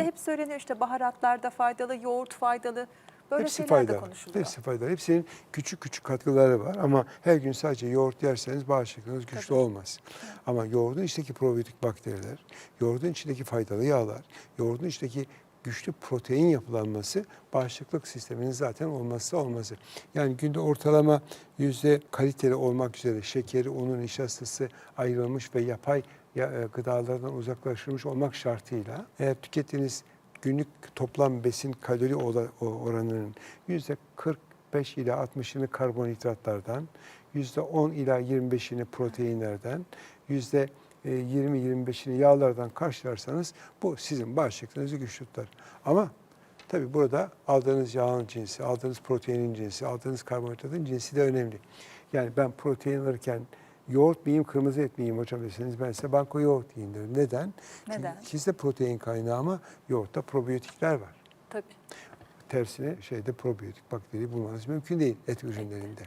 de hep söyleniyor işte baharatlar da faydalı, yoğurt faydalı. Böyle Hepsi faydalı. konuşuluyor. Hepsi faydalı. Hepsinin küçük küçük katkıları var ama her gün sadece yoğurt yerseniz bağışıklığınız güçlü Tabii. olmaz. Ama yoğurdun içindeki probiyotik bakteriler, yoğurdun içindeki faydalı yağlar, yoğurdun içindeki güçlü protein yapılanması bağışıklık sisteminin zaten olmazsa olmazı. Yani günde ortalama yüzde kaliteli olmak üzere şekeri, unu, nişastası ayrılmış ve yapay ya- e, gıdalardan uzaklaştırılmış olmak şartıyla eğer tükettiğiniz günlük toplam besin kalori oranının yüzde 45 ila 60'ını karbonhidratlardan, yüzde 10 ila 25'ini proteinlerden, yüzde 20-25'ini yağlardan karşılarsanız bu sizin bağışıklığınızı güçlü tutar. Ama tabii burada aldığınız yağın cinsi, aldığınız proteinin cinsi, aldığınız karbonhidratın cinsi de önemli. Yani ben protein alırken yoğurt mu yiyeyim, kırmızı et mi yiyeyim hocam deseniz ben size banko yoğurt yiyin derim. Neden? Neden? Çünkü ikisi de protein kaynağı ama yoğurtta probiyotikler var. Tabii. Tersine şeyde probiyotik bakteri bulmanız mümkün değil et ürünlerinde.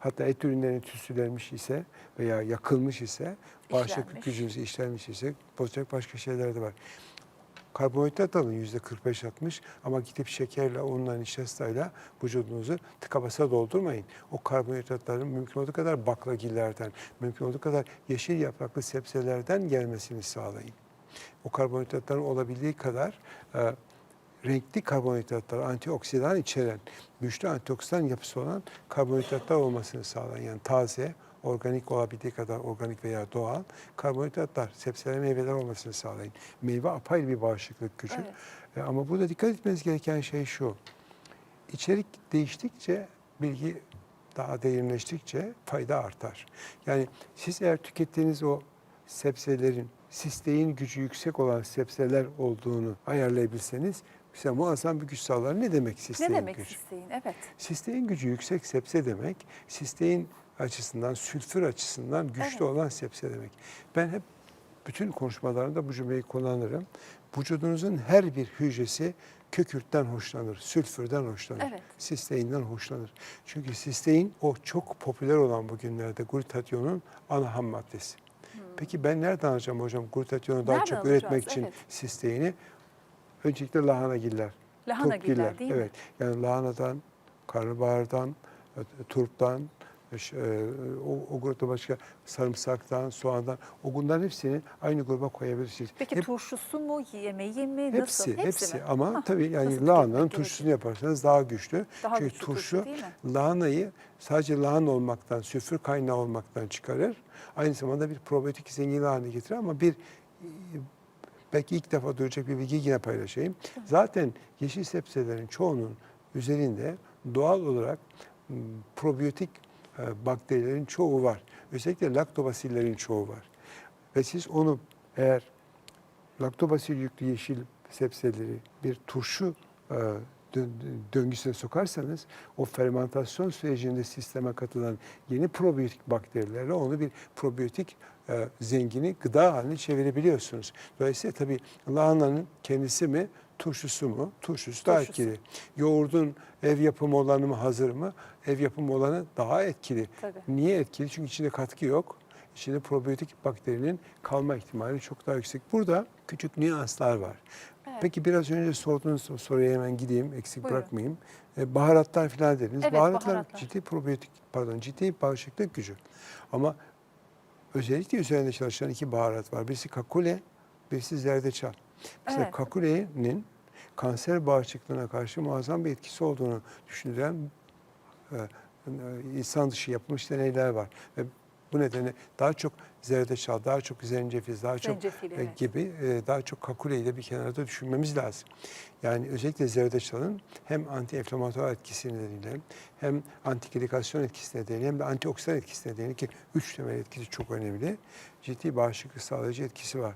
Hatta et ürünlerinin tütsülenmiş ise veya yakılmış ise bağışıklık gücünüzü işlenmiş ise bozacak başka şeyler de var. Karbonhidrat alın yüzde 45-60 ama gidip şekerle, unla, nişastayla vücudunuzu tıka basa doldurmayın. O karbonhidratların mümkün olduğu kadar baklagillerden, mümkün olduğu kadar yeşil yapraklı sebzelerden gelmesini sağlayın. O karbonhidratların olabildiği kadar e, renkli karbonhidratlar, antioksidan içeren, güçlü antioksidan yapısı olan karbonhidratlar olmasını sağlayın. Yani taze, organik olabildiği kadar organik veya doğal karbonhidratlar, sebzeler, meyveler olmasını sağlayın. Meyve apayrı bir bağışıklık gücü. Evet. E, Ama burada dikkat etmeniz gereken şey şu. İçerik değiştikçe bilgi daha derinleştikçe fayda artar. Yani siz eğer tükettiğiniz o sebzelerin sistein gücü yüksek olan sebzeler olduğunu ayarlayabilseniz size muazzam bir güç sağlar. Ne demek sistein Ne demek gücü? sistein? Evet. Sistein gücü yüksek sebze demek, sistein açısından, sülfür açısından güçlü Evet. olan sebze demek. Ben hep bütün konuşmalarımda bu cümleyi kullanırım. Vücudunuzun her bir hücresi kükürtten hoşlanır, sülfürden hoşlanır, Evet. sisteinden hoşlanır. Çünkü sistein o çok popüler olan bugünlerde glutatyonun ana ham maddesi. Peki ben nereden alacağım hocam glutatyonu daha Hmm. Nereden çok alacağız? üretmek için Evet. sisteini? Öncelikle lahanagiller. Lahanagiller turpgiller, değil mi? evet. Yani lahanadan, karnabahardan, turptan, e, e, o, o grupta başka sarımsaktan, soğandan, o bunların hepsini aynı gruba koyabilirsiniz. Peki Hep- turşusu mu, yemeği mi, hepsi, nasıl? hepsi. mi? Ama Hah, tabii yani lahananın turşusunu yaparsanız daha güçlü. Daha Çünkü güçlü turşu, turşu lahanayı sadece lahana olmaktan, sülfür kaynağı olmaktan çıkarır. Aynı zamanda bir probiyotik zengin haline getirir ama bir belki ilk defa duyacak bir bilgi yine paylaşayım. Zaten yeşil sebzelerin çoğunun üzerinde doğal olarak m, probiyotik e, bakterilerin çoğu var. Özellikle laktobasillerin çoğu var. Ve siz onu eğer laktobasil yüklü yeşil sebzeleri bir turşu dö- döngüsüne sokarsanız o fermentasyon sürecinde sisteme katılan yeni probiyotik bakterilerle onu bir probiyotik e, zengini gıda haline çevirebiliyorsunuz. Dolayısıyla tabii lahananın kendisi mi turşusu mu? Turşusu daha Turşusu. etkili. Yoğurdun ev yapımı olanı mı hazır mı? Ev yapımı olanı daha etkili. Tabii. Niye etkili? Çünkü içinde katkı yok. İçinde probiyotik bakterinin kalma ihtimali çok daha yüksek. Burada küçük nüanslar var. Peki biraz önce sorduğunuz sor- soruya hemen gideyim, eksik Buyurun. bırakmayayım. E, baharatlar falan dediniz. Evet, baharatlar, baharatlar. ciddi probiyotik, pardon ciddi bağışıklık gücü. Ama özellikle üzerinde çalışan iki baharat var. Birisi kakule, birisi zerdeçal. Mesela Evet. kakulenin kanser bağışıklığına karşı muazzam bir etkisi olduğunu düşünülen e, e, insan dışı yapılmış deneyler var. Ve bu nedenle daha çok zerdeçal, daha çok zencefil, daha çok Zencefil, e, evet. gibi e, daha çok kakuleyi de bir kenarda düşünmemiz lazım. Yani özellikle zerdeçalın hem anti-enflamatuar etkisi nedeniyle hem antikedikasyon etkisi nedeniyle hem de antioksidan etkisi nedeniyle ki üç temel etkisi çok önemli. Ciddi bağışıklık sağlayıcı etkisi var.